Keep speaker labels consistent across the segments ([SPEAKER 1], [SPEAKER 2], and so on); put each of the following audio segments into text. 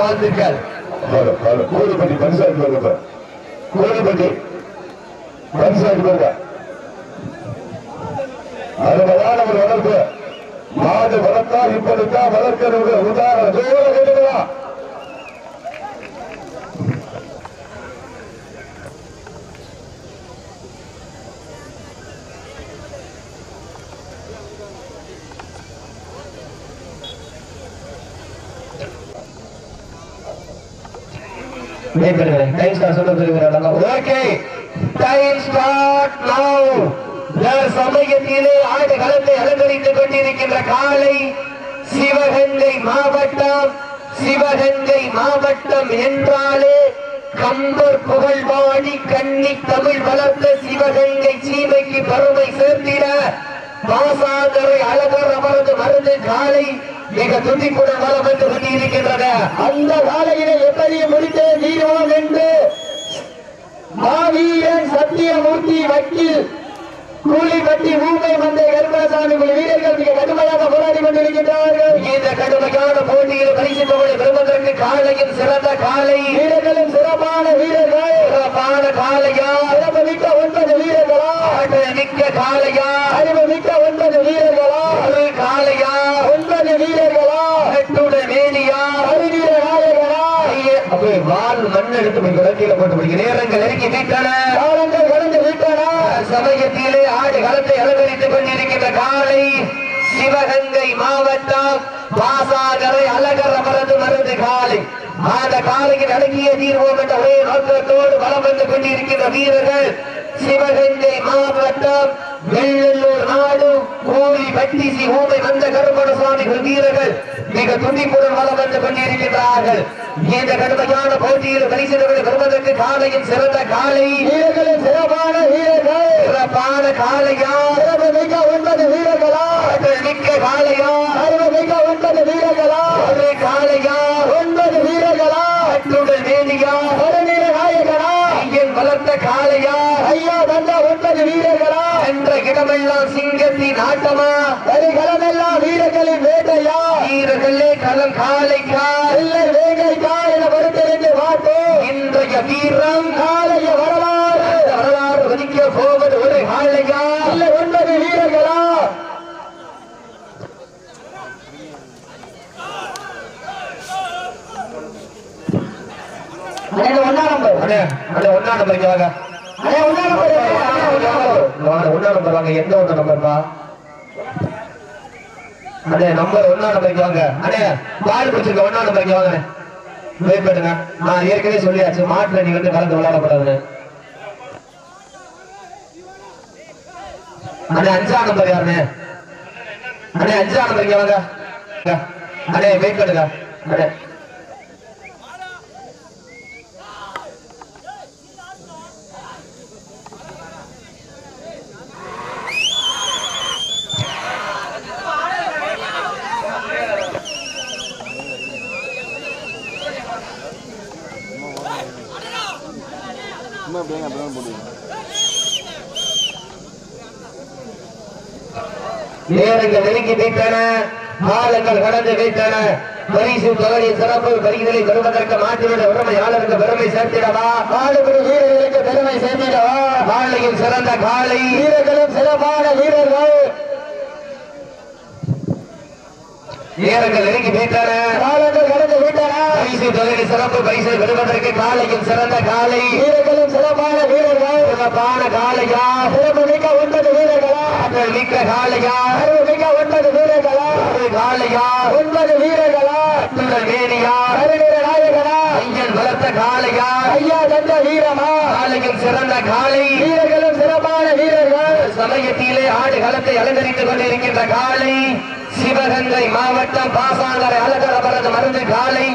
[SPEAKER 1] வாழ்த்துக்கள்
[SPEAKER 2] கோடிப்பட்டி பரிசாட்டு வருங்க கோடிப்பட்டி பரிசாட்டு வருங்க அருமையான ஒரு வளர்ப்பு. மாடு வளர்த்தா இப்படித்தான் வளர்க்கிறது உதாரணம் ஜோர
[SPEAKER 1] டைம் ஸ்டார்ட் சொல்ல சொல்லுகிறாங்க ஓகே டைம் ஸ்டார்ட் நவ சமயத்திலே ஆடு களத்தை அலங்கரித்துக் கொண்டிருக்கின்ற காலை சிவகங்கை மாவட்டம் சிவகங்கை மாவட்டம் என்றாலே கம்பர் புகழ்வாடி கன்னி தமிழ் வளர்த்த சிவகங்கை சீமைக்கு பெருமை சேர்த்திட பாசாங்கரை அழகர் அவரது மருந்து காலை மிக துடிப்புடன் வந்து கொண்டிருக்கின்றன அந்த காலையிலே எப்படி முடித்தே தீர்வோம் என்று மாவீரன் சத்தியமூர்த்தி வக்கீல் கூலிப்பட்டி ஊமை மந்தை கருப்பசாமி குழு வீரர்கள் மிக கடுமையாக போராடி கொண்டிருக்கின்றார்கள். இந்த கடுமையான போட்டியில் பரிசு தொகை பெறுவதற்கு காலையில் சிறந்த காலை. வீரர்களும் சிறப்பான வீரர்கள். சிறப்பான காலையா? சிறப்பு மிக்க ஒன்பது வீரர்களா? ஆற்றல் மிக்க காலையா? அறிவு மிக்க ஒன்பது வீரர்களா ஒரு காலையா ஒன்பது வீரர்களா எட்டுட மேனியா அறிவீர நாயகனா அப்ப வால் மண் எடுத்து போய் போட்டு நேரங்கள் நெருங்கி விட்டன. காலங்கள் கடந்து விட்டன. சமயத்திலே ஆடு களத்தை அலங்கரித்துக் கொண்டிருக்கின்ற காலை சிவகங்கை மாவட்டம் பாசாகரை அழகர் அவரது மருந்து காலை. அந்த காலையில் அடங்கிய தீர்வோம் என்ற ஒரே நோக்கத்தோடு வலம் வந்து கொண்டிருக்கின்ற வீரர்கள் சிவகங்கை மாவட்டம் வெள்ளல்லூர் நாடும் கோவி பட்டிசி ஊமை வந்த கருமண கருமணசுவாமி வீரர்கள் மிக துண்டிப்புடன் வளம் வந்து கொண்டிருக்கின்றார்கள். இந்த கடுமையான போட்டியில் பரிசுகளை வருவதற்கு காலையின் சிறந்த காலை. வீரர்களும் சிறப்பான வீரர்கள் சிறப்பான காலையா சிறப்பு மிக்க ஒன்பது வீரர்களா ஆற்றல் மிக்க காலையா அறிவு மிக்க ஒன்பது வீரர்களா ஒரு காலையா ஒன்பது வீரர்களா அட்டுடல் வேலியா கருநீர நாயகனா ஐயன் வளர்த்த காலையா ஐயா தந்த ஒன்பது வீரர்களா என்ற இடமெல்லாம் சிங்கத்தின் ஆட்டமா? களமெல்லாம் வீரர்களின் வேட்டையா? வீரர்களே களம் காலைக்கா இல்லை வேங்கைக்கா என பொறுத்திருந்து பார்ப்போம் இன்றைய வீரம். காலைய வரலாறு. வரலாறு வதிக்க போவது ஒரு காலையா இல்லை ஒன்பது வீரர்களா? ஒன்னா நம்பர். ஒன்னா நம்பர் இங்க வாங்க. அண்ணே நம்பர் வாங்க ஒன்னா வாங்க எந்த ஒன்னா நம்பர்ப்பா அண்ணே நம்பர் ஒன்னா நம்பர் வாங்க அண்ணே பால் பிடிச்சிருக்க ஒன்னா நம்பர் வாங்க வெயிட் பண்ணுங்க நான் ஏற்கனவே சொல்லியாச்சு மாட்டுல நீங்க வந்து கலந்து விளையாடக்கூடாதுன்னு அண்ணே அஞ்சாம் நம்பர் யாருண்ணே அண்ணே அஞ்சாம் நம்பர் இங்க வாங்க அண்ணே வெயிட் பண்ணுங்க அண்ணே
[SPEAKER 3] சும்மா அப்படியே அப்படியே போட்டுருங்க
[SPEAKER 1] நேரங்கள் நெருங்கி விட்டன காலங்கள் கடந்து விட்டன பரிசு தொகை சிறப்பு பரிசுகளை பெறுவதற்கு மாற்றிவிட உரிமையாளருக்கு பெருமை சேர்த்திடவா? காடுபடி வீரர்களுக்கு பெருமை சேர்த்திடவா? காலையும் சிறந்த காலை. வீரர்களும் சிறப்பான வீரர்கள். நேரங்கள் நெருங்கி விட்டன. காலங்கள் கடந்து விட்டன. பரிசு தொகை சிறப்பு பரிசை பெறுவதற்கு காலையும் சிறந்த காலை. வீரர்களும் சிறப்பான வீரர்கள். சிறப்பான காலையா? சிறப்பு மிக்க ஒன்பது வீரர்களா? ஆற்றல் மிக்க காலையா? அறிவு மிக்க ஒன்பது வீரர்களா? காலையா? ஒன்பது வீரர்களா? வேணியா? ஐயன் வளர்த்த காலையா ஐயா தந்த வீரமா? காலையும் சிறந்த காலை வீரர்களும் சிறப்பான வீரர்கள். சமயத்திலே ஆடு களத்தை அலங்கரித்துக் கொண்டிருக்கின்ற காலை சிவகங்கை மாவட்டம் பாசாங்கரை அழகர் அவரது மருந்து காலை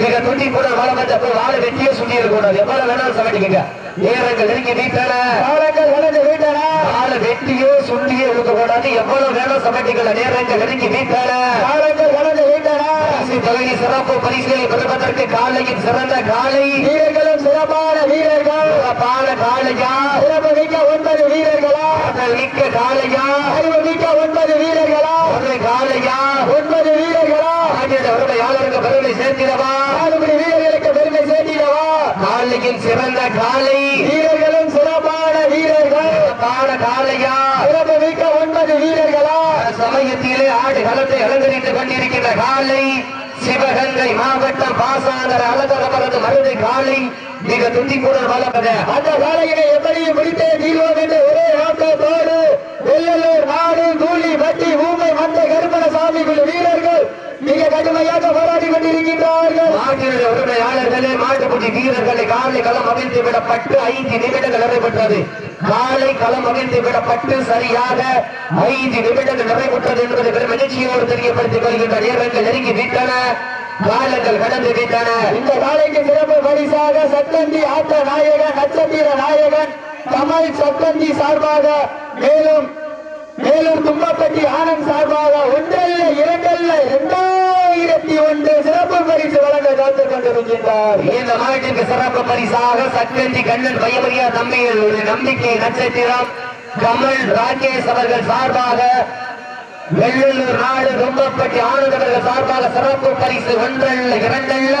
[SPEAKER 1] மிக துண்டிப்புடன் வளம் வந்த போய் வாழை வெட்டியே சுண்டி இருக்கக்கூடாது எவ்வளவு வேணாலும் சமைட்டிக்கங்க நேரங்கள் நெருங்கி வீட்டன. காலங்கள் கடந்து வீட்டன. வாழை வெட்டியோ சுண்டியோ இருக்கக்கூடாது எவ்வளவு வேணாலும் சமைட்டிக்கல நேரங்கள் நெருங்கி வீட்டன. காலங்கள் கடந்து வீட்டன. பகுதி சிறப்பு பரிசுகளை பெறுவதற்கு காலையின் சிறந்த காலை. வீரர்களும் சிறப்பான வீரர்கள். சிறப்பான காலையா? சிறப்பு மிக்க ஒன்பது வீரர்களா? மிக்க காலையா? அறிவு மிக்க ஒன்பது வீரர்களா? ஒரு காலையா? ஒன்பது வீரர்களா? உரிமையாளருக்கு பெருமை சேர்த்திடவா?
[SPEAKER 2] ஆளுபடி வீரர்களுக்கு பெருமை சேர்த்திடவா?
[SPEAKER 1] காலையின் சிறந்த காலை.
[SPEAKER 2] வீரர்களும் சிறப்பான வீரர்கள்.
[SPEAKER 1] பாட காலையா?
[SPEAKER 2] சிறப்பு மிக்க ஒன்பது வீரர்களா?
[SPEAKER 1] சமயத்திலே ஆடு களத்தை அலங்கரித்துக் கொண்டிருக்கின்ற காலை. சிவகங்கை மாவட்டம் பாசாங்கர அலங்கரமரது மருது காலை மிக துண்டிப்புடன் வளர்ப்பது
[SPEAKER 2] அந்த காலையினை எப்படியும் முடித்தே தீர்வோம் என்று ஒரே நோக்கத்தோடு வெள்ளலூர் நாடு கூலி வட்டி ஊமை மந்த கருப்பணசாமி குழு வீரர்கள் மிக கடுமையாக போராடி கொண்டிருக்கின்றார்கள்.
[SPEAKER 1] நாட்டினுடைய உரிமையாளர்களே மாட்டுக்குட்டி வீரர்களை காலை களம் அமைத்து விடப்பட்டு ஐந்து நிமிடங்கள் நிறைவேற்றது காலை களம் அமைத்து விடப்பட்டு சரியாக ஐந்து நிமிடங்கள் நிறைவுற்றது என்பது பெரும் மகிழ்ச்சியோடு தெரியப்படுத்திக் கொள்கின்ற நேரங்கள் நெருங்கி விட்டன. காலங்கள் கடந்து விட்டன.
[SPEAKER 2] இந்த காலைக்கு சிறப்பு பரிசாக சத்தந்தி ஆட்ட நாயகன் நட்சத்திர நாயகன் தமிழ் சத்தந்தி சார்பாக மேலும் மேலும் தும்பப்பட்டி ஆனந்த் சார்பாக ஒன்றல்ல இரண்டல்ல இரண்டாம் ஆயிரத்தி ஒன்று சிறப்பு பரிசு வழங்க காத்துக் கொண்டிருக்கின்றார்.
[SPEAKER 1] இந்த மாநிலத்திற்கு சிறப்பு பரிசாக சக்கந்தி கண்ணன் பயமரியா தம்பியில் ஒரு நம்பிக்கை நட்சத்திரம் கமல் ராகேஷ் அவர்கள் சார்பாக வெள்ளலூர் நாடு ரொம்பப்பட்டி ஆனந்தவர்கள் சார்பாக சிறப்பு பரிசு ஒன்றல்ல இரண்டல்ல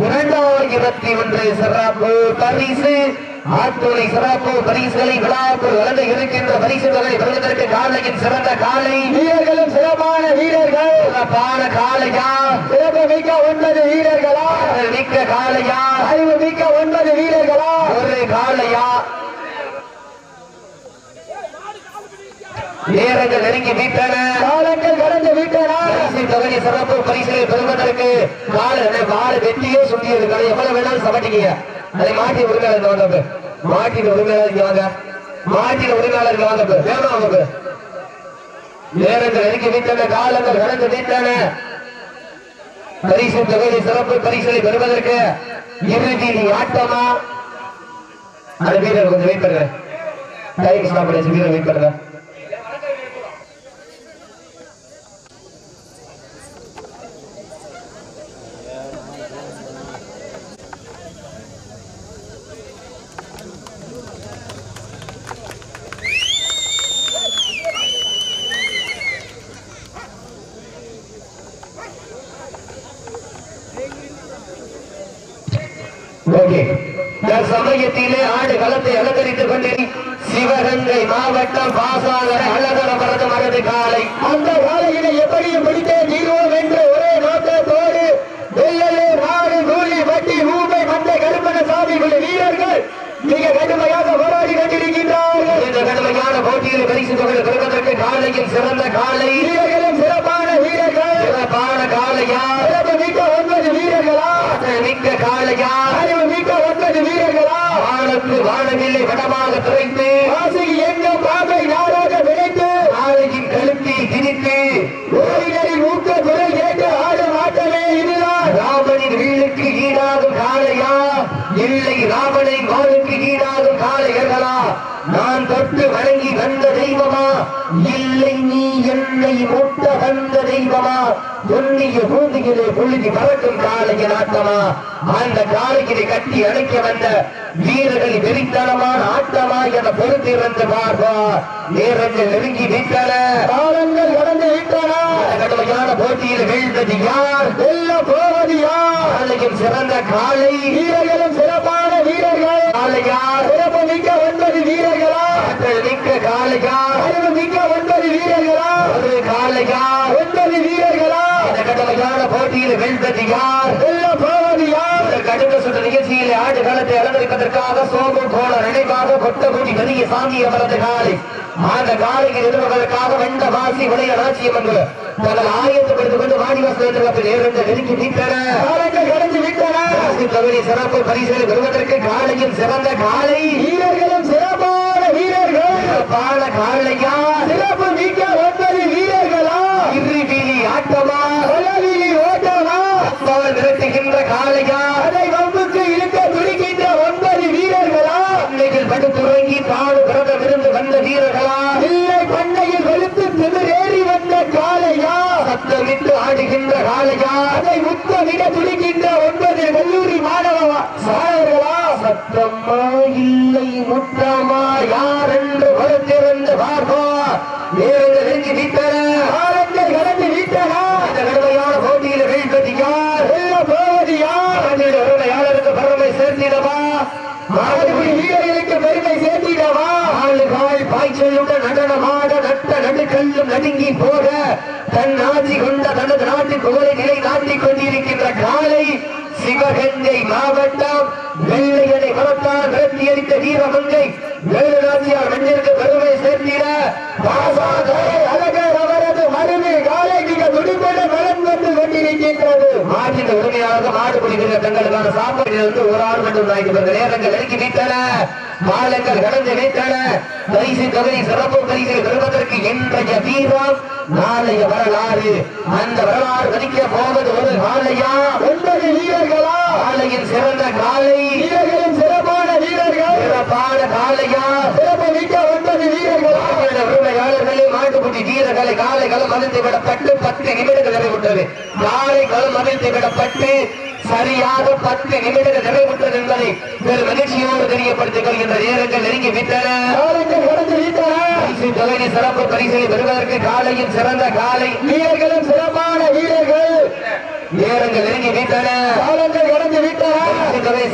[SPEAKER 1] இரண்டாயிரத்தி ஒன்று சிறப்பு பரிசு. ஆத்துணை சிறப்பு பரிசுகளை விழாக்குள் வளர்ந்து இருக்கின்ற பரிசு தொகை பெறுவதற்கு காலையின் சிறந்த காலை.
[SPEAKER 2] வீரர்களும் சிறப்பான வீரர்கள்.
[SPEAKER 1] சிறப்பான காலையா?
[SPEAKER 2] சிறப்பு மிக்க ஒன்பது வீரர்களா?
[SPEAKER 1] மிக்க காலையா?
[SPEAKER 2] அறிவு மிக்க ஒன்பது வீரர்களா?
[SPEAKER 1] ஒரு காலையா? நேரங்கள் நெருங்கி விட்டன.
[SPEAKER 2] காலங்கள் கடந்து விட்டனா.
[SPEAKER 1] பரிசு தொகை சிறப்பு பரிசுகளை பெறுவதற்கு கால வாழ வெட்டியே சுண்டியது. கடை எவ்வளவு வேணாலும் சமட்டிக்கீங்க. அதை மாட்டி உரிமையாளர் வாங்க. மாட்டின உரிமையாளர் வாங்க. மாட்டின உரிமையாளர் வாங்க. வேணும் அவங்க நேரங்கள் நெருங்கி விட்டன. காலங்கள் கடந்து விட்டன. பரிசு தொகை சிறப்பு பரிசுகளை பெறுவதற்கு இறுதி ஆட்டமா? அந்த வீரர் கொஞ்சம் வெயிட் பண்ணுங்க. டைம் ஸ்டாப் பண்ணி வீரர் வெயிட் பண்ணுங்க ஓகே சமயத்திலே ஆடு களத்தை அலங்கரித்துக் கொண்டிரு சிவகங்கை மாவட்டம் பாசாகர அழகர மரது காலை.
[SPEAKER 2] அந்த காலையினை எப்படியும் பிடித்தே தீர்வோம் என்று ஒரே நோக்கத்தோடு வெள்ளலூர் நாடு கூலி வட்டி ஊமை மந்த கருப்பணசாமி குழு வீரர்கள் மிக கடுமையாக போராடி கொண்டிருக்கின்றார்கள்.
[SPEAKER 1] இந்த கடுமையான போட்டியில் பரிசு தொகை பெறுவதற்கு காலையில் சிறந்த காலை.
[SPEAKER 2] வீரர்களும் சிறப்பான வீரர்கள்.
[SPEAKER 1] சிறப்பான காலையா?
[SPEAKER 2] சிறப்பு மிக்க ஒன்பது வீரர்களா?
[SPEAKER 1] மிக்க காலையா?
[SPEAKER 2] அறிவு மிக்க ஒன்பது வீரர்களா?
[SPEAKER 1] வானத்து வானவில்லை வடமாக துறைத்து Ceará. நான் தொட்டு வணங்கி வந்த தெய்வமா? இல்லை நீ என்னை முட்ட வந்த தெய்வமா? பொன்னிய பூந்தியிலே புழுதி பறக்கும் காளைய நாட்டமா அந்த காளையினை கட்டி அணைக்க வந்த வீரர்கள் வெறித்தனமான ஆட்டமா என பொறுத்திருந்து பார்ப்பா. நேரங்கள் நெருங்கி விட்டன
[SPEAKER 2] காலங்கள் கடந்து விட்டன
[SPEAKER 1] கடுமையான போட்டியில் வீழ்ந்தது யார்?
[SPEAKER 2] வெல்ல போவது யார்?
[SPEAKER 1] காலையும் சிறந்த காலை
[SPEAKER 2] வீரர்களும் சிறப்பான வீரர்கள்.
[SPEAKER 1] காளையார்
[SPEAKER 2] சிறப்பு மிக்க ஒன்பது வீரர்களா.
[SPEAKER 1] ஆற்றல் மிக்க காளையார்
[SPEAKER 2] அறிவு மிக்க ஒன்பது வீரர்களா?
[SPEAKER 1] ஒரு காளையார்
[SPEAKER 2] ஒன்பது வீரர்களா?
[SPEAKER 1] இந்த கடுமையான போட்டியில் வெல்வது யார்?
[SPEAKER 2] வெல்ல போவது யார்?
[SPEAKER 1] கடுமை சுற்று நிகழ்ச்சியில் ஆடு காலத்தை அலங்கரிப்பதற்காக சோமம் போல நினைவாக கொட்டகுடி பெரிய சாங்கி அமர்ந்த காலை. அந்த காலைக்கு நிறுவனங்களுக்காக வெண்ட வாசி விளைய ராஜ்யம் என்று தங்கள் ஆயத்தப்படுத்திக் கொண்டு வாடிவாசல் நேரங்கள் நெருங்கி நின்றன
[SPEAKER 2] காலங்கள் கடந்து விட்டன.
[SPEAKER 1] தகுதி சிறப்பு பரிசுகளை பெறுவதற்கு காலையும் சிறந்த காலை.
[SPEAKER 2] வீரர்களும் சிறப்பான வீரர்கள்.
[SPEAKER 1] பால காலையா?
[SPEAKER 2] சிறப்பு மிக்க ஒன்பது வீரர்களா?
[SPEAKER 1] இறுதி ஆட்டமா?
[SPEAKER 2] கொலவிலி ஓட்டமா?
[SPEAKER 1] விரட்டுகின்ற காலையா?
[SPEAKER 2] அதை
[SPEAKER 1] ஆடுகின்ற காலையா
[SPEAKER 2] அதை முத்தமிட துடிக்கின்ற ஒன்பது கல்லூரி மாணவா மாணவர்களா?
[SPEAKER 1] சத்தம்மா இல்லை முத்தமா யார் என்று வருத்திருந்து பார்ப்போ நேரங்கள் நெருங்கி விட்டன.
[SPEAKER 2] காலங்கள் கடந்து விட்டன.
[SPEAKER 1] இந்த கடுமையான போட்டியில் வீழ்வது யார்? வெல்ல போவது யார்? யாருக்கு பெருமை சேர்த்திடவா?
[SPEAKER 2] மாணவர்கள் வீரர்களுக்கு பெருமை சேர்த்திடவா?
[SPEAKER 1] ஆளு காய் பாய்ச்சலுடன் நடனமாய் நட்ட நடுங்கி போக தன் ஆதி கொண்ட தனது நாட்டு புகழை நிலை நாட்டிக் கொண்டிருக்கின்ற காலை சிவகங்கை மாவட்டம் வெள்ளையனை மரத்தால் விரட்டி அடித்த வீரமங்கை வேலுநாச்சியார் மண்ணிற்கு பெருமை சேர்ந்திட
[SPEAKER 2] பாசாதே அழகர் அவரது மருமை காலை மிக துடிப்புடன் வளம் வந்து கொண்டிருக்கின்றது.
[SPEAKER 1] மாட்டின் உரிமையாளர்கள் மாடு பிடிக்கிற தங்களுக்கான சாப்பாட்டில் இருந்து ஒரு ஆள் மட்டும் தான் நேரங்கள் நெருங்கி வைத்தன மாலங்கள் கடந்து வைத்தன பரிசு தொகை சிறப்பு பரிசு பெறுவதற்கு இன்றைய வீரம் நாளைய வரலாறு. அந்த வரலாறு பதிக்க போவது ஒரு காலையா
[SPEAKER 2] ஒன்பது வீரர்களா?
[SPEAKER 1] காலையின் சிறந்த காலை
[SPEAKER 2] வீரர்களும் சிறப்பான வீரர்கள்.
[SPEAKER 1] சிறப்பான காலையா
[SPEAKER 2] சிறப்பு மிக்க ஒன்பது வீரர்களா.
[SPEAKER 1] உரிமையாளர்களே மாட்டுக்குட்டி வீரர்களை காலை களம் அமைத்து விடப்பட்டு பத்து நிமிடங்கள் நிறைவுற்றது. காலை களம் அமைத்து விடப்பட்டு சரியாக பத்து நிமிடங்கள் நிறைவுற்றது என்பதை பெரும் மகிழ்ச்சியோடு தெரியப்படுத்திக் கொள்கின்ற நேரங்கள் நெருங்கி விட்டன. சிறப்பு பரிசை பெறுவதற்கு காலையின் சிறந்த காலை.
[SPEAKER 2] வீரர்களும் சிறப்பான வீரர்கள்.
[SPEAKER 1] நேரங்கள் நெருங்கி விட்டன.
[SPEAKER 2] காலங்கள் கடந்து விட்டன.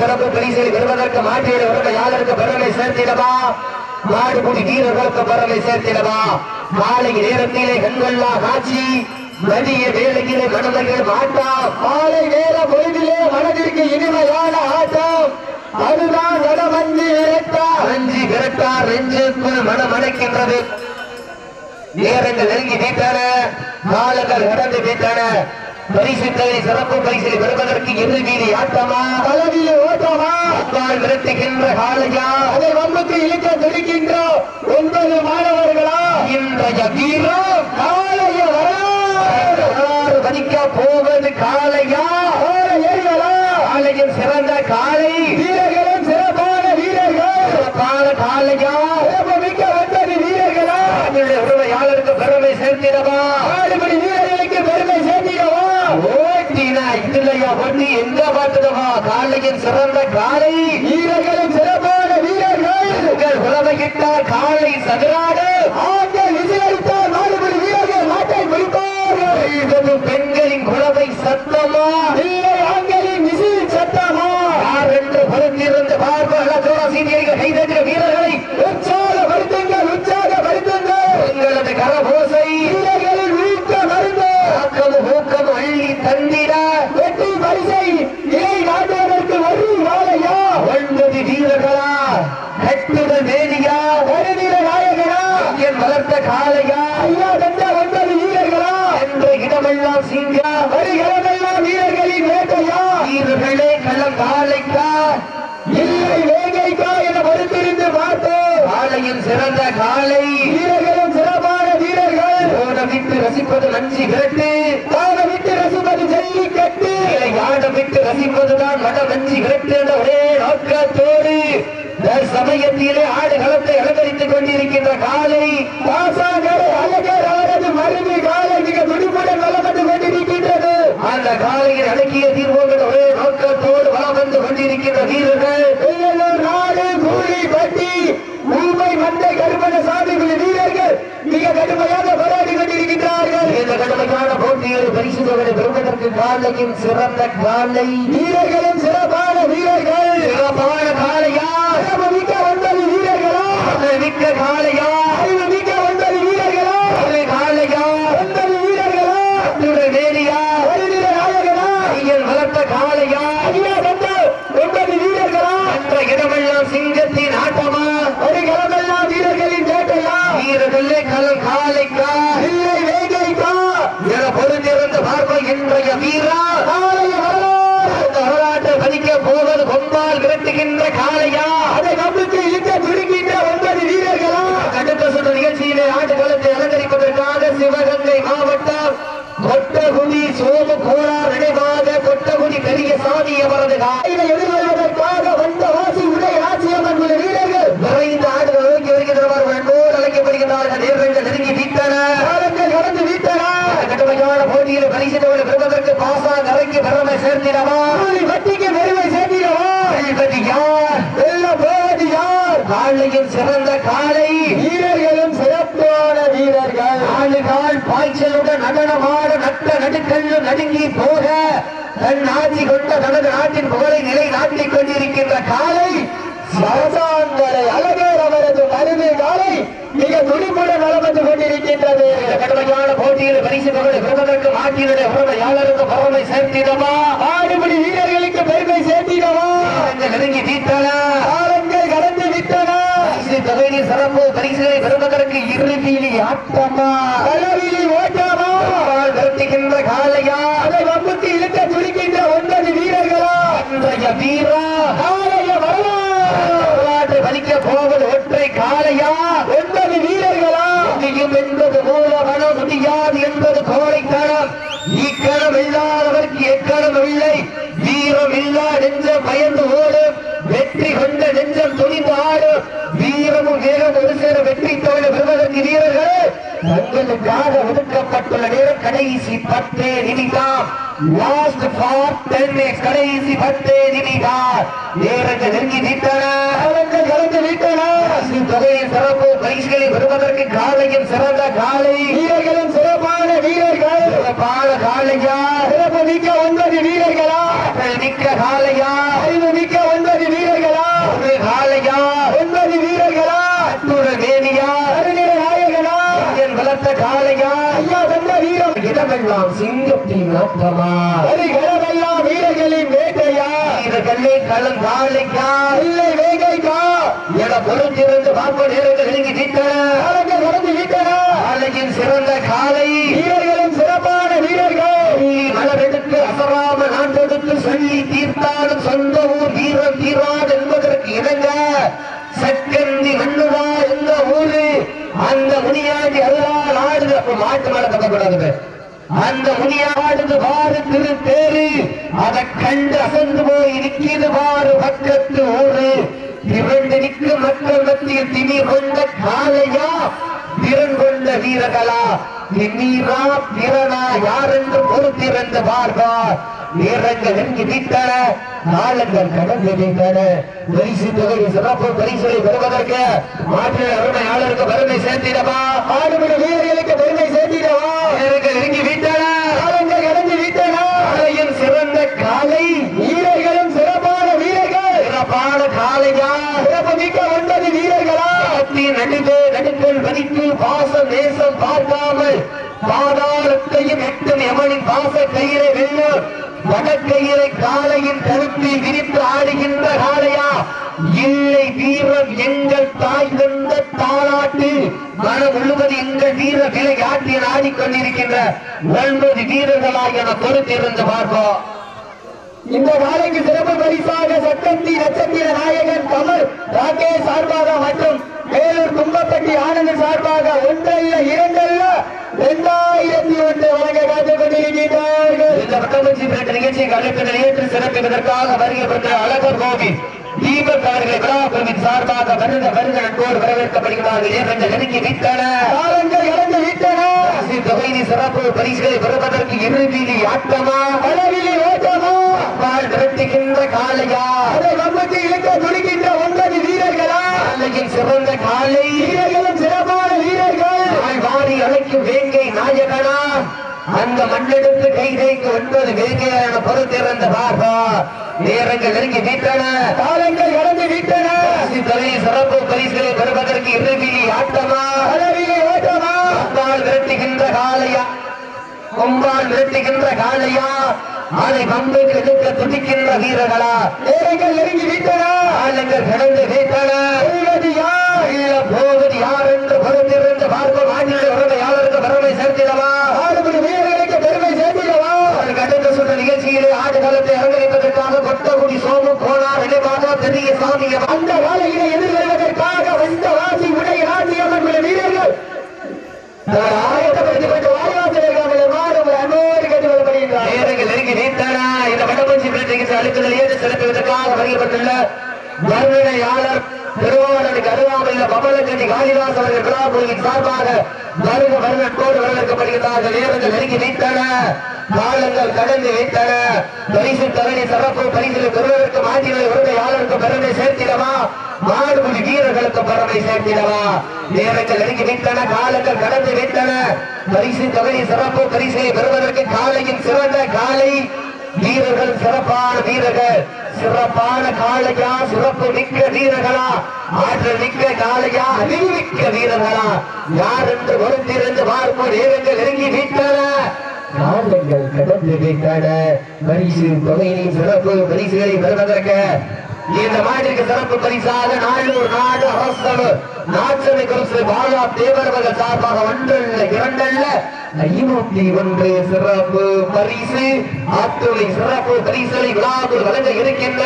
[SPEAKER 1] சிறப்பு பரிசை பெறுவதற்கு மாட்டியது உரிமையாளருக்கு பெருமை சேர்த்திடவா? மாடுபுடி வீரர்களுக்கு பெருமை சேர்த்திடவா? மாலை நேரத்திலே கண்கொள்ளா காட்சி. மதிய வேலையிலே மனதைகள் மாட்டா
[SPEAKER 2] மாலை நேர பொழுதிலே மனதிற்கு இனிமையான ஆட்டம். அதுதான் வடமஞ்சி இரட்டா
[SPEAKER 1] அஞ்சி விரட்டார் நெஞ்சுக்குள் மனம் அடைக்கின்றது நேரங்கள் நெருங்கி விட்டன காலங்கள் கடந்து விட்டன பரிசு தொகை சிறப்பு பரிசில் பெறுவதற்கு இறுதி வீதி ஆட்டமா?
[SPEAKER 2] பதவியை ஓட்டமா?
[SPEAKER 1] அப்பால் விரட்டுகின்ற காலையா
[SPEAKER 2] அதை வம்புக்கு இழுக்க துடிக்கின்ற ஒன்பது மாணவர்களா?
[SPEAKER 1] இன்றைய வீரம்
[SPEAKER 2] காலைய வரலாறு
[SPEAKER 1] வரலாறு பதிக்க போவது
[SPEAKER 2] ஏறிகளா
[SPEAKER 1] காளையின் சிறந்த காளை.
[SPEAKER 2] வீரர்களும் சிறப்பான வீரர்கள்.
[SPEAKER 1] சிறப்பான
[SPEAKER 2] சிறப்பு மிக்க ஒன்பது வீரர்களா?
[SPEAKER 1] தங்களுடைய உரிமையாளருக்கு பெருமை சேர்த்திடவா?
[SPEAKER 2] ஆடுபடி வீரர்களுக்கு பெருமை சேர்த்திடவா?
[SPEAKER 1] ஓட்டினா இதுலையா ஒட்டி எங்க பார்த்துடவா? காளையின் சிறந்த காளை.
[SPEAKER 2] வீரர்களும் சிறப்பான வீரர்கள்.
[SPEAKER 1] உங்கள் உறவையிட்டார் காளை சதுராடு.
[SPEAKER 2] ஆண்கள் விசிலடித்தால் நாடுபடி வீரர்கள் நாட்டை
[SPEAKER 1] இது பெண்களின் குழவை சத்தமா?
[SPEAKER 2] இல்லை ஆண்களின் விசில் சத்தமா
[SPEAKER 1] யார் என்று பொறுத்திருந்து பார்ப்போம் சீனியர்கள் கைதற்ற வீரர்களை
[SPEAKER 2] உற்சாகப்படுத்துங்கள் உற்சாகப்படுத்துங்கள்
[SPEAKER 1] உங்களது கரபோசை
[SPEAKER 2] வீரர்களின் ஊக்க மருந்து
[SPEAKER 1] ஆக்கம் ஊக்கம் அள்ளி தந்திட
[SPEAKER 2] வெற்றி பரிசை இலை நாட்டுவதற்கு ஒரு வாழையா
[SPEAKER 1] ஒன்பது வீரர்களா கட்டுதல் வேலியா
[SPEAKER 2] கருநில நாயகனா
[SPEAKER 1] என் வளர்த்த காளையா
[SPEAKER 2] ஐயா தந்த ஒன்பது வீரர்களா
[SPEAKER 1] என்ற இடமெல்லாம் சிங்கா
[SPEAKER 2] வருகிறதெல்லாம் வீரர்களின் வேட்டையா
[SPEAKER 1] வீரர்களே களம் காளைக்கா
[SPEAKER 2] இல்லை வேங்கைக்கா என பொறுத்திருந்து பார்த்தோம்
[SPEAKER 1] காளையின் சிறந்த காளை
[SPEAKER 2] வீரர்களும் சிறப்பான வீரர்கள்
[SPEAKER 1] ஓடமிட்டு ரசிப்பது நஞ்சி விரட்டு
[SPEAKER 2] தான விட்டு ரசிப்பது ஜல்லி
[SPEAKER 1] கட்டு. யாட விட்டு ரசிப்பதுதான் வட நஞ்சி விரட்டு என்ற ஒரே நோக்கத்தோடு சமயத்திலே ஆடு களத்தை அலங்கரித்துக் கொண்டிருக்கின்ற காலை
[SPEAKER 2] பாசாங்கரை அழகர் அவரது மருது காலை மிக துடிப்புடன் வளப்பட்டு கொண்டிருக்கின்றது.
[SPEAKER 1] அந்த காலையில் அடக்கிய தீர்வோங்கள் ஒரே நோக்கத்தோடு வளம் வந்து கொண்டிருக்கின்ற வீரர்கள்.
[SPEAKER 2] நாடு கூலி பட்டி மும்பை மண்டை கருமண சாமி வீரர்கள். மிக கடுமையாக
[SPEAKER 1] இந்த கடுமையான போட்டியில் பரிசு தொகை பெறுவதற்கு காலையின் சிறந்த காலை.
[SPEAKER 2] வீரர்களும் சிறப்பான வீரர்கள்.
[SPEAKER 1] சிறப்பான காலையா
[SPEAKER 2] மிக்க ஒன்பது வீரர்களா?
[SPEAKER 1] மிக்க காலையா
[SPEAKER 2] அறிவு மிக்க ஒன்பது வீரர்களா
[SPEAKER 1] ஒரு காலையா
[SPEAKER 2] ஒன்பது வீரர்களா
[SPEAKER 1] ஒரு வேலியா
[SPEAKER 2] ஒரு நில நாயகனா
[SPEAKER 1] ஐயன் வளர்த்த காலையா
[SPEAKER 2] ஐயா தந்த ஒன்பது வீரர்களா
[SPEAKER 1] என்ற இடமெல்லாம் சிங்கத்தின் ஆட்டமா
[SPEAKER 2] ஒரு கிழமெல்லாம் வீரர்களின் வேட்டையா
[SPEAKER 1] வீரர்களே கலம் காலைக்கா
[SPEAKER 2] இல்லை வேங்கைக்கா
[SPEAKER 1] என பொருந்திருந்த பார்ப்போம் இன்றைய வீரா
[SPEAKER 2] நாளைய வரலாறு
[SPEAKER 1] இந்த வரலாற்றை பதிக்க போவது கொம்பால் விரட்டுகின்ற காளையா
[SPEAKER 2] அதை நம்புக்கு இழுக்க துடிக்கின்ற ஒன்பது வீரர்களா
[SPEAKER 1] அடுத்த சுற்று நிகழ்ச்சியிலே ஆட்டுக்களத்தை அலங்கரிப்பதற்காக சிவகங்கை மாவட்டம் கொட்டகுடி சோமு கோளார் நினைவாக கொட்டகுடி பெரிய சாமி அவரது கா-
[SPEAKER 2] இதை எதிர்கொள்வதற்காக வந்த வாசி உடைய ஆட்சியம்மன் குழு வீரர்கள்
[SPEAKER 1] நிறைந்த ஆடுகள் நோக்கி வருகின்றனர் அன்போடு அழைக்கப்படுகின்றார்கள் நேரங்கள் நெருங்கி விட்டன
[SPEAKER 2] காலங்கள் கடந்து விட்டன
[SPEAKER 1] இந்த கடுமையான போட்டியில் பரிசு தொகை பெறுவதற்கு பாசா கரைக்கு பெருமை சேர்த்திடவா
[SPEAKER 2] கூலி வட்டிக்கு பெருமை சேர்த்திடவா
[SPEAKER 1] யார்?
[SPEAKER 2] வெல்ல போவது யார்?
[SPEAKER 1] காளையின் சிறந்த காளை
[SPEAKER 2] வீரர்களும் சிறப்பான வீரர்கள்.
[SPEAKER 1] ஆளுகால் பாய் பாய்ச்சலுடன் நடனமாட நட்ட நடுக்கல்லு நடுங்கி போக தன் ஆட்சி கொண்ட தனது நாட்டின் புகழை நிலை நாட்டிக் கொண்டிருக்கின்ற காலை
[SPEAKER 2] சரசாங்கரை அழகர் அவரது மருது காலை மிக துடிப்புடன் வந்து கொண்டிருக்கின்றது.
[SPEAKER 1] கடுமையான போட்டியில் பரிசு பகலை பெறுவதற்கு மாட்டினுடைய உரிமையாளருக்கு பரவலை சேர்த்திடமா
[SPEAKER 2] ஆடுபடி வீரர்களுக்கு பெருமை சேர்த்திடவா?
[SPEAKER 1] இந்த நெருங்கி தீட்டனா
[SPEAKER 2] காலங்கள் கடந்து விட்டன.
[SPEAKER 1] தொகையில் சிறப்பு பரிசுகளை பெறுவதற்கு இறுதியில் ஆட்டமா?
[SPEAKER 2] களவிலி ஓட்டாமா?
[SPEAKER 1] விரட்டுகின்ற காலையா
[SPEAKER 2] அதை வம்புக்கு இழுக்க துடிக்கின்ற ஒன்பது வீரர்களா?
[SPEAKER 1] அன்றைய வீரா?
[SPEAKER 2] காலைய வரலா
[SPEAKER 1] சாதிக்க போவது ஒற்றை காலையா
[SPEAKER 2] ஒன்பது வீரர்களா?
[SPEAKER 1] முடியும் என்பது மூலமன முடியாது என்பது கோழைத்தனம். இக்கணம் இல்லாதவர்க்கு எக்கணம் இல்லை வீரம் இல்லா நெஞ்சம் பயந்து ஓடும். வெற்றி கொண்ட நெஞ்சம் துணிந்து ஆடும். வீரமும் வேகம் ஒரு சேர வெற்றி தோழ பெறுவதற்கு வீரர்கள் தங்களுக்காக ஒதுக்கப்பட்டுள்ள நேரம் கடைசி பத்தே நிமிடம். லாஸ்ட் ஃபார் டென் கடைசி பத்தே நிமிடம். நேரங்கள் நெருங்கி விட்டன.
[SPEAKER 2] கடந்து விட்டன.
[SPEAKER 1] தொகையின் சிறப்பு பரிசுகளை பெறுவதற்கு காலையும் சிறந்த காலை.
[SPEAKER 2] வீரர்களும் சிறப்பான வீரர்கள்.
[SPEAKER 1] சிறப்பான காலையா?
[SPEAKER 2] சிறப்பு மிக்க ஒன்பது வீரர்களா?
[SPEAKER 1] மிக்க காலையா?
[SPEAKER 2] அறிவு மிக்க ஒன்பது வீரர்களா?
[SPEAKER 1] காலையா
[SPEAKER 2] ஒன்பது வீரர்களா
[SPEAKER 1] அத்துற வேலியா
[SPEAKER 2] கருநிற நாயகனா
[SPEAKER 1] வளர்த்த காலையா
[SPEAKER 2] ஐயா தந்த வீரம்.
[SPEAKER 1] இடமெல்லாம் சிங்கத்தின் நாட்டமா
[SPEAKER 2] வருகிறதெல்லாம் வீரர்களின் வேட்டையா.
[SPEAKER 1] கல்லை களம் காலைக்கா
[SPEAKER 2] இல்லை வேகைக்கா
[SPEAKER 1] என பொறுத்திருந்து பார்ப்ப நேரங்கள் நெருங்கி
[SPEAKER 2] காலங்கள் கடந்து விட்டன.
[SPEAKER 1] காலையின் சிறந்த காலை அப்ப மாட்டு மேல கட்டக்கூடாது அந்த முனியாடுது பாரு திரு தேரு. அதை கண்டு அசந்து போய் நிற்கிறது பாரு பக்கத்து ஊரு. இரண்டு நிற்கும் மக்கள் மத்தியில் திணி கொண்ட காலையா திறன் கொண்ட வீரர்களா? நீரா திறனா யார் யாரென்று பொறுத்திருந்து பார்ப்பார் வீரங்கள் நெருங்கி விட்டன நாளங்கள் கடந்து விட்டன பரிசு தொகை சிறப்பு பரிசுகளை பெறுவதற்கு மாற்று அருமையாளருக்கு பெருமை சேர்த்திடவா?
[SPEAKER 2] ஆடுபடி வீரர்களுக்கு பெருமை சேர்த்திடவா
[SPEAKER 1] வீரர்கள் நெருங்கி விட்டன
[SPEAKER 2] காலங்கள் கடந்து விட்டன
[SPEAKER 1] காலையின் சிறந்த காலை
[SPEAKER 2] வீரர்களும் சிறப்பான வீரர்கள்
[SPEAKER 1] சிறப்பான காலையா
[SPEAKER 2] சிறப்பு மிக்க ஒன்பது வீரர்களா
[SPEAKER 1] காட்டி நடுவே நடுக்கல் வரிக்கு பாசம் நேசம் பார்க்காமல் பாதாளத்தையும் எட்டும் கையிலே வெள்ளூர் வடக்கையிலே காலையின் கருத்தில் விரித்து ஆடுகின்ற காளையா? இல்லை வீரர் எங்கள் தாய் தந்த தாளாட்டு மனம் முழுவது எங்கள் வீர விலை ஆட்டியில் ஆடிக்கொண்டிருக்கின்ற ஒன்பது வீரர்களாக என பொறுத்திருந்து பார்ப்போம்.
[SPEAKER 2] இந்த நாளைக்கு சிறப்பு பரிசாக சட்டந்தி நட்சத்திர நாயகன் கமல் ராகேஷ் சார்பாக மற்றும் வேலூர் கும்பப்பட்டி ஆனந்த் சார்பாக ஒன்றல்ல இரண்டல்ல இரண்டாயிரத்தி எட்டு வழங்க காத்துக் கொண்டிருக்கிறார்கள்
[SPEAKER 1] இந்த பட்டமஞ்சி பிறகு நிகழ்ச்சியை அழைப்பு ஏற்று சிறப்பிப்பதற்காக வருகிறப்பட்ட அழகர் கோவில் தீபக் அவர்களை விழாக்குழுவின் சார்பாக வருக வருக நட்போடு வரவேற்கப்படுகிறார்கள். ஏற்கனவே நெருங்கி விட்டன.
[SPEAKER 2] கடந்து விட்டன.
[SPEAKER 1] தொகையினி சிறப்பு பரிசுகளை பெறுவதற்கு இறுதியில் ஆட்டமா?
[SPEAKER 2] அளவிலே ஓட்டமா?
[SPEAKER 1] பால் விரட்டுகின்ற காளையா?
[SPEAKER 2] அதை வம்புக்கு இழுக்க துடிக்கின்ற ஒன்பது வீரர்களா?
[SPEAKER 1] காளையின் சிறந்த காளை.
[SPEAKER 2] வீரர்களும் சிறப்பான வீரர்கள்.
[SPEAKER 1] வாரி அழைக்கும் வேங்கை நாயகனா? அந்த மண்ணெடுத்து கை தேய்க்கு ஒன்பது வேங்கையான பொறுத்திருந்த பார்ப்பா நேரங்கள் நெருங்கி விட்டன.
[SPEAKER 2] காலங்கள் கடந்து விட்டன.
[SPEAKER 1] தொகை சிறப்பு பரிசுகளை பெறுவதற்கு இறுதியில் ஆட்டமா?
[SPEAKER 2] அளவிலே ஓட்டமா
[SPEAKER 1] கொம்பால் விரட்டுகின்ற காளையா? கொம்பால் விரட்டுகின்ற காளையா? அதை பம்புக்கு எடுக்க துடிக்கின்ற வீரர்களா?
[SPEAKER 2] நேரங்கள் நெருங்கி விட்டன.
[SPEAKER 1] காலங்கள் கடந்து விட்டன. போவது யார்? என்று பொறுத்திருந்து பார்ப்போம். ஆட்சியுடைய உரிமையாளருக்கு பெருமை சேர்த்திடவா
[SPEAKER 2] ஆடுபடி வீரர்களுக்கு பெருமை சேர்த்திடவா
[SPEAKER 1] அவருக்கு அடுத்த சுற்று நிகழ்ச்சியிலே ஆடுகளத்தை அலங்கரிப்பதற்காக கொட்டகுடி சோமு கோனார் இடைமாதா பெரிய சாமி
[SPEAKER 2] அந்த வேலையினை எதிர்கொள்வதற்காக வந்த வாசி உடைய ராஜ்யம்மன் குல வீரர்கள். தங்களை ஆயத்தப்படுத்திக் கொண்டு வாரிவாசல் இருக்காமல் மாறும் அன்போடு கேட்டுக்கொள்ளப்படுகின்றார்
[SPEAKER 1] நேரங்கள் நெருங்கி நீத்தன இந்த வடமஞ்சி நிகழ்ச்சி அழைப்புகள் ஏற்று சிறப்புவதற்காக வருகிறப்பட்டுள்ள வருணையாளர் திருவாரனுக்கு அருகாமையில் பவளக்கட்டி காளிதாஸ் அவர்கள் விழாக்குழுவின் சார்பாக வருக வருகத்தோடு வரவேற்கப்படுகிறார்கள் நேரங்கள் நெருங்கி நீத்தன காலங்கள் கடந்து வைத்தன பரிசு தலைமை சிறப்பு பரிசில் பெறுவதற்கு மாற்றிகளை உரிமையாளருக்கு வீரர்களுக்கு பெருமை சேர்த்திடவா? மாடுபுலி வீரர்களுக்கு பெருமை சேர்த்திடவா? நேரங்கள் நெருங்கி விட்டன காலங்கள் கடந்து விட்டன. பரிசு தொகை சிறப்பு பரிசை பெறுவதற்கு காலையின் சிறந்த காலை. வீரர்கள் சிறப்பான வீரர்கள். சிறப்பான காளையா சிறப்பு மிக்க வீரர்களா? ஆற்றல் மிக்க காளையா அறிவு மிக்க வீரர்களா? யார் என்று பொறுத்திருந்து பார்ப்போம் நேரங்கள் நெருங்கி விட்டன. காலங்கள் கடந்து விட்டன பரிசு தொகையின் சிறப்பு பரிசுகளை பெறுவதற்கு இந்த மாட்டிற்கு சிறப்பு பரிசாக நாளூர் நாடு அரசு நாச்சனை குருசு பாலா தேவர்கள் சார்பாக ஒன்றல்ல இரண்டல்ல. ஐநூத்தி ஒன்று சிறப்பு பரிசு அத்துணை சிறப்பு பரிசுகளை விழாவில் வழங்க இருக்கின்ற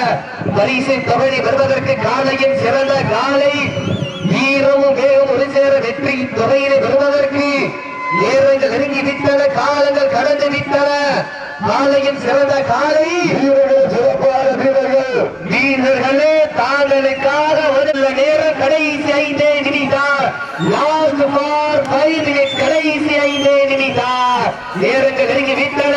[SPEAKER 1] பரிசு தொகை பெறுவதற்கு காலையின் சிறந்த காலை வீரமும் வேகம் ஒரு சேர வெற்றி தொகையினை பெறுவதற்கு நேரங்கள் நெருங்கி விட்டன காலங்கள் கடந்து விட்டன. காலையின் சிறந்த காலை.
[SPEAKER 2] வீரர்கள் சிறப்பான வீரர்கள்.
[SPEAKER 1] வீரர்களே தாங்களுக்காக ஒரு நேரம் கடைசி ஐந்தே நிமிடம். லாஸ்ட் ஃபார் ஃபைவ் மினிட்ஸ் கடைசி ஐந்தே நிமிடம். நேரங்கள் நெருங்கி விட்டன.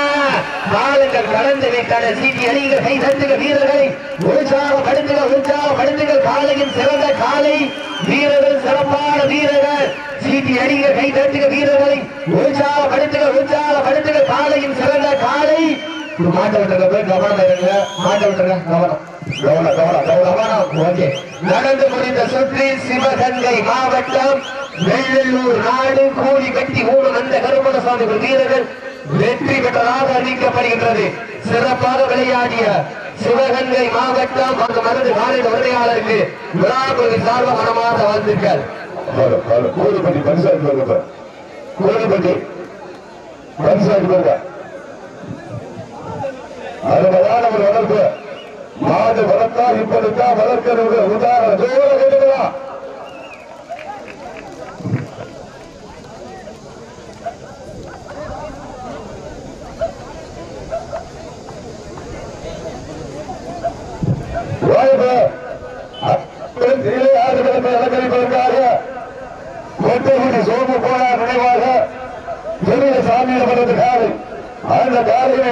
[SPEAKER 1] காலங்கள் கடந்து விட்டன. சீட்டி அணிகள் கை தட்டுக வீரர்களை உற்சாகப்படுத்துக உற்சாகப்படுத்துகள் காலையின் சிறந்த காலை. வீரர்கள் சிறப்பான வீரர்கள். சீட்டி அணிகள் கை தட்டுக வீரர்களை உற்சாகப்படுத்துக உற்சாகப்படுத்துக காலையின் சிறந்த காலை. மாட்ட விட்டுருங்க போய் கவனம் இருங்க. மாட்ட விட்டுருங்க கவனம். கவனம் கவனம் கவனம் ஓகே. நடந்து முடிந்த சுற்றி சிவகங்கை மாவட்டம் வெள்ளலூர் நாடு. கூலி கட்டி ஊடும் அந்த கருமண சுவாமி வீரர்கள் வெற்றி பெற்றதாக அறிவிக்கப்படுகின்றது. சிறப்பாக விளையாடிய சிவகங்கை மாவட்டம் அங்கு மருந்து காலையில் உரிமையாளருக்கு விழாக்குழு சார்பாக மனமார்ந்த வாழ்த்துக்கள்.
[SPEAKER 2] கோடிப்பட்டி பரிசாட்சி கோழிப்பட்டி பரிசாட்டு வருங்க கோழிப்பட்டி பரிசாட்டு வருங்க அருமையான ஒரு வளர்ப்பு. மாடு வளர்த்தா இப்படித்தான் வளர்க்கிறது. உதாரணம் கோட்டைக்குடி போனார் நினைவாக பெரிய சாமியார் காலை அந்த காலையை